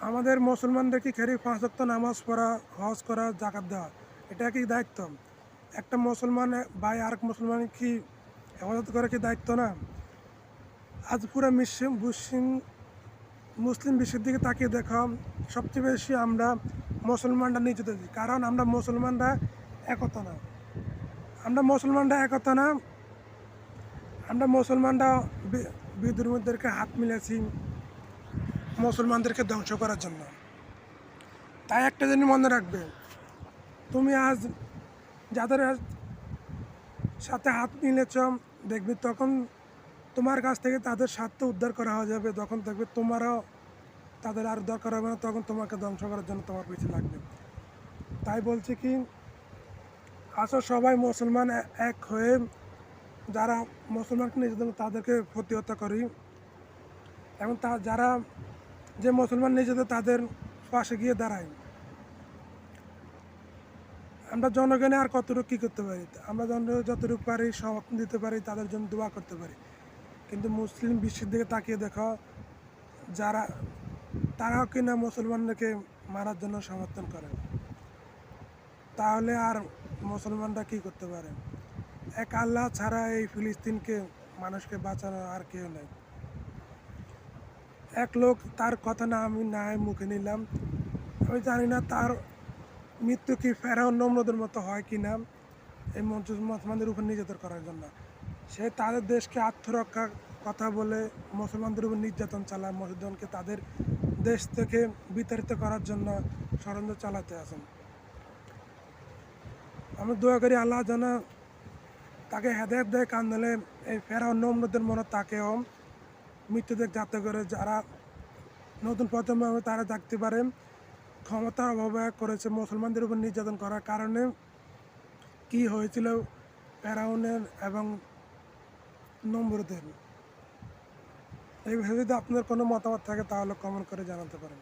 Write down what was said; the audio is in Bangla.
আমাদের মুসলমানদের কি খালি পাঁচ ওয়াক্ত নামাজ পড়া, হজ করা, জাকাত দেওয়া? এটা কি দায়িত্ব? একটা মুসলমান ভাই আরেক মুসলমান কি হেফাজত করা কি দায়িত্ব না? আজ পুরো মুসলিম মুসলিম মুসলিম বিশ্বের দিকে তাকিয়ে দেখো, সবচেয়ে বেশি আমরা মুসলমানরা দিই কারণ আমরা মুসলমানরা একতা না। আমরা মুসলমানরা একতা না। আমরা মুসলমানরা বিদ্রোহীদেরকে হাত মিলেছি মুসলমানদেরকে ধ্বংস করার জন্য। তাই একটা জিনিস মনে রাখবে, তুমি আজ যাদের সাথে হাত মিলেছ, দেখবে তখন তোমার কাছ থেকে তাদের স্বার্থ উদ্ধার করা হয়ে যাবে। তখন দেখবে তোমারও তাদের আর দরকার হবে না, তখন তোমাকে ধ্বংস করার জন্য তোমার পিছিয়ে লাগবে। তাই বলছি কি, আসো সবাই মুসলমান এক হয়ে, যারা মুসলমানকে নিজেদের তাদেরকে প্রতিহত করি। এবং তা যারা যে মুসলমান নিজেদের তাদের পাশে গিয়ে দাঁড়ায়। আমরা জনগণে আর কতটুকু কী করতে পারি? আমরা যতটুকু পারি সমর্থন দিতে পারি, তাদের জন্য দোয়া করতে পারি। কিন্তু মুসলিম বিশ্বের দিকে তাকিয়ে দেখো, যারা, তারাও কিনা মুসলমানদেরকে মারার জন্য সমর্থন করে। তাহলে আর মুসলমানরা কি করতে পারে? এক আল্লাহ ছাড়া এই ফিলিস্তিনকে মানুষকে বাঁচানো আর কেউ নেই। এক লোক তার কথা না আমি না মুখে নিলাম। আমি জানি না তার মৃত্যু কি ফেরাও নম্রদের মতো হয় কি না। এই মঞ্চ মুসলমানদের উপর নির্যাতন করার জন্য। সে তাদের দেশকে আত্মরক্ষা কথা বলে মুসলমানদের উপর নির্যাতন চালায়। মুসলমানকে তাদের দেশ থেকে বিতাড়িত করার জন্য ষড়যন্ত্র চালাতে আসেন আমি দোয়া করি আল্লাহ যেন তাকে হেদায়ত দেয় কান্দলে এই ফেরাও নম্রদের মনে তাকেও মৃত্যুদের যাতে করে যারা নতুন প্রজন্ম তারা থাকতে পারেন ক্ষমতার অভাবে করেছে মুসলমানদের উপর নির্যাতন করার কারণে কি হয়েছিল প্যারাউনের এবং নম্বরদের এই যদি আপনার কোনো মতামত থাকে তাহলে কমেন্ট করে জানাতে পারেন।